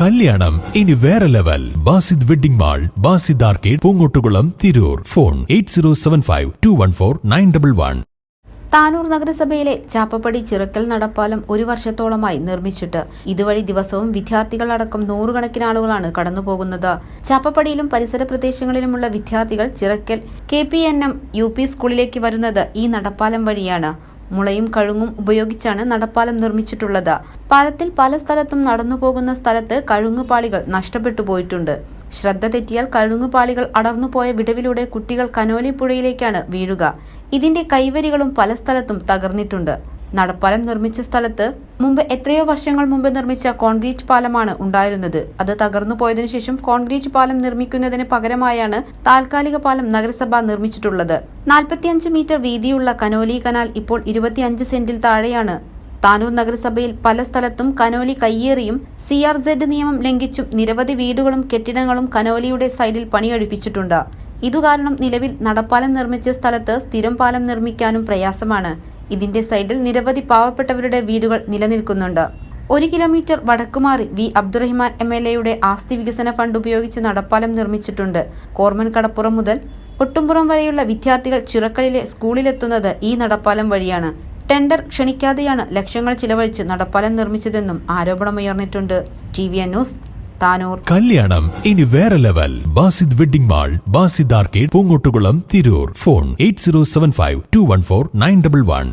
കല്യാണം. ഇനി വേറെ level. Basid wedding mall Basid arcade Poongottukulam Tirur. Phone eight zero seven five two one four nine double one. Tanur നഗരസഭയിലെ ചാപ്പപ്പടി ചിറക്കൽ നടപ്പാലം ഒരു വർഷത്തോളമായി നിർമ്മിച്ചിട്ട് ഇതുവഴി ദിവസവും വിദ്യാർത്ഥികളടക്കം നൂറുകണക്കിന് ആളുകളാണ് കടന്നുപോകുന്നത്. ചാപ്പപ്പടിയിലും പരിസര പ്രദേശങ്ങളിലുമുള്ള വിദ്യാർത്ഥികൾ Chirakkal K P N M U P സ്കൂളിലേക്ക് വരുന്നത് ഈ നടപ്പാലം വഴിയാണ്. മുളയും കഴുങ്ങും ഉപയോഗിച്ചാണ് നടപ്പാലം നിർമ്മിച്ചിട്ടുള്ളത്. പാലത്തിൽ പല സ്ഥലത്തും നടന്നുപോകുന്ന സ്ഥലത്ത് കഴുങ്ങുപാളികൾ നഷ്ടപ്പെട്ടു പോയിട്ടുണ്ട്. ശ്രദ്ധ തെറ്റിയാൽ കഴുങ്ങുപാളികൾ അടർന്നുപോയ വിടവിലൂടെ കുട്ടികൾ കനോലി പുഴയിലേക്കാണ് വീഴുക. ഇതിന്റെ കൈവരികളും പല സ്ഥലത്തും തകർന്നിട്ടുണ്ട്. നടപ്പാലം നിർമ്മിച്ച സ്ഥലത്ത് മുമ്പ് എത്രയോ വർഷങ്ങൾ മുമ്പ് നിർമ്മിച്ച കോൺക്രീറ്റ് പാലമാണ് ഉണ്ടായിരുന്നത്. അത് തകർന്നു പോയതിനു ശേഷം കോൺക്രീറ്റ് പാലം നിർമ്മിക്കുന്നതിന് പകരമായാണ് താൽക്കാലിക പാലം നഗരസഭ നിർമ്മിച്ചിട്ടുള്ളത്. നാൽപ്പത്തിയഞ്ച് മീറ്റർ വീതിയുള്ള കനോലി കനാൽ ഇപ്പോൾ ഇരുപത്തിയഞ്ച് സെന്റിൽ താഴെയാണ്. താനൂർ നഗരസഭയിൽ പല സ്ഥലത്തും കനോലി കയ്യേറിയും സി ആർ സെഡ് നിയമം ലംഘിച്ചും നിരവധി വീടുകളും കെട്ടിടങ്ങളും കനോലിയുടെ സൈഡിൽ പണികഴിപ്പിച്ചിട്ടുണ്ട്. ഇതുകാരണം നിലവിൽ നടപ്പാലം നിർമ്മിച്ച സ്ഥലത്ത് സ്ഥിരം പാലം നിർമ്മിക്കാനും പ്രയാസമാണ്. ഇതിന്റെ സൈഡിൽ നിരവധി പാവപ്പെട്ടവരുടെ വീടുകൾ നിലനിൽക്കുന്നുണ്ട്. ഒരു കിലോമീറ്റർ വടക്കുമാറി വി. അബ്ദുറഹിമാൻ എം എൽ എയുടെ ആസ്തി വികസന ഫണ്ട് ഉപയോഗിച്ച് നടപ്പാലം നിർമ്മിച്ചിട്ടുണ്ട്. കോർമൻ കടപ്പുറം മുതൽ ഒട്ടുംപുറം വരെയുള്ള വിദ്യാർത്ഥികൾ ചിറക്കലിലെ സ്കൂളിലെത്തുന്നത് ഈ നടപ്പാലം വഴിയാണ്. ടെൻഡർ ക്ഷണിക്കാതെയാണ് ലക്ഷങ്ങൾ ചിലവഴിച്ച് നടപ്പാലം നിർമ്മിച്ചതെന്നും ആരോപണമുയർന്നിട്ടുണ്ട് T V N news Tanur. കല്യാണം ഇനി വേറെ level. Basid wedding mall Basid arcade Poongottukulam Tirur. Phone eight zero seven five two one four nine double one.